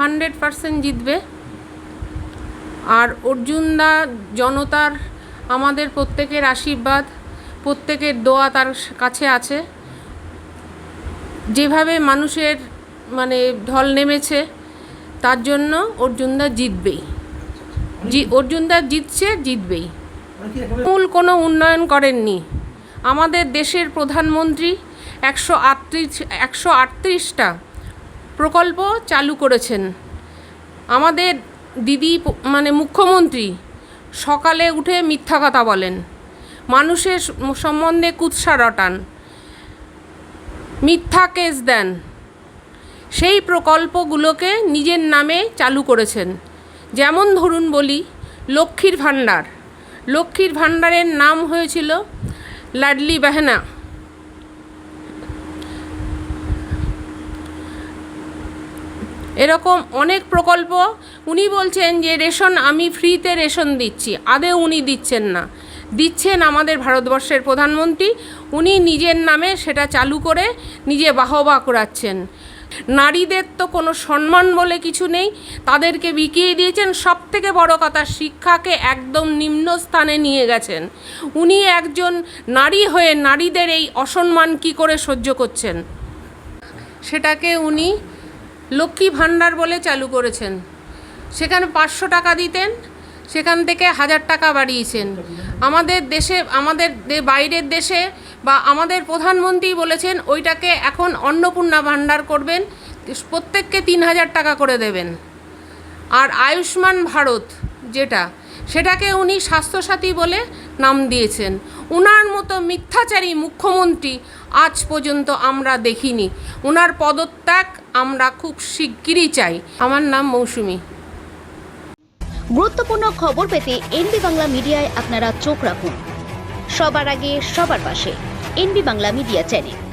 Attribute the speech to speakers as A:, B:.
A: Hundred percent জিতবে। আর অর্জুনদা জনতার আমাদের প্রত্যেকের আশীর্বাদ, প্রত্যেকের দোয়া তার কাছে আছে। যেভাবে মানুষের মানে ঢল নেমেছে, তার জন্য অর্জুনদা জিতবেই। জি, অর্জুনদা জিতছে, জিতবেই। মূল কোনো উন্নয়ন করেননি। আমাদের দেশের প্রধানমন্ত্রী একশো আটত্রিশ, একশো আটত্রিশটা প্রকল্প চালু করেছেন। আমাদের দিদি মানে মুখ্যমন্ত্রী সকালে উঠে মিথ্যা কথা বলেন। মানুষের সম্বন্ধে কুৎসা রটান। মিথ্যা কেস দেন। সেই প্রকল্পগুলোকে নিজের নামে চালু করেছেন। যেমন ধরুন বলি, লক্ষ্মীর ভাণ্ডার। লক্ষ্মীর ভাণ্ডারের নাম হয়েছিল লাডলি বেহনা। এরকম অনেক প্রকল্প। উনি বলছেন যে, রেশন, আমি ফ্রিতে রেশন দিচ্ছি। আদেও উনি দিচ্ছেন না। দিচ্ছেন আমাদের ভারতবর্ষের প্রধানমন্ত্রী। উনি নিজের নামে সেটা চালু করে নিজে বাহবা করাচ্ছেন। নারীদের তো কোনো সম্মান বলে কিছু নেই। তাদেরকে বিকিয়ে দিয়েছেন। সব থেকে বড় কথা, শিক্ষাকে একদম নিম্ন স্থানে নিয়ে গেছেন। উনি একজন নারী হয়ে নারীদের এই অসম্মান কী করে সহ্য করছেন? সেটাকে উনি লক্ষ্মী ভাণ্ডার বলে চালু করেছেন। সেখানে পাঁচশো টাকা দিতেন, সেখান থেকে হাজার টাকা বাড়িয়েছেন। আমাদের দেশে, আমাদের বাইরের দেশে বা আমাদের প্রধানমন্ত্রী বলেছেন, ওইটাকে এখন অন্নপূর্ণা ভাণ্ডার করবেন, প্রত্যেককে তিন হাজার টাকা করে দেবেন। আর আয়ুষ্মান ভারত যেটা, সেটাকে উনি স্বাস্থ্যসাথী বলে নাম দিয়েছেন। উনার মতো মিথ্যাচারী মুখ্যমন্ত্রী আজ পর্যন্ত আমরা দেখিনি। উনার পদত্যাগ আমরা খুব শিগগিরই চাই। আমার নাম মৌসুমি।
B: গুরুত্বপূর্ণ খবর পেতে এনবি বাংলা মিডিয়ায় আপনারা চোখ রাখুন। সবার আগে সবার পাশে এনবি বাংলা মিডিয়া চ্যানেল।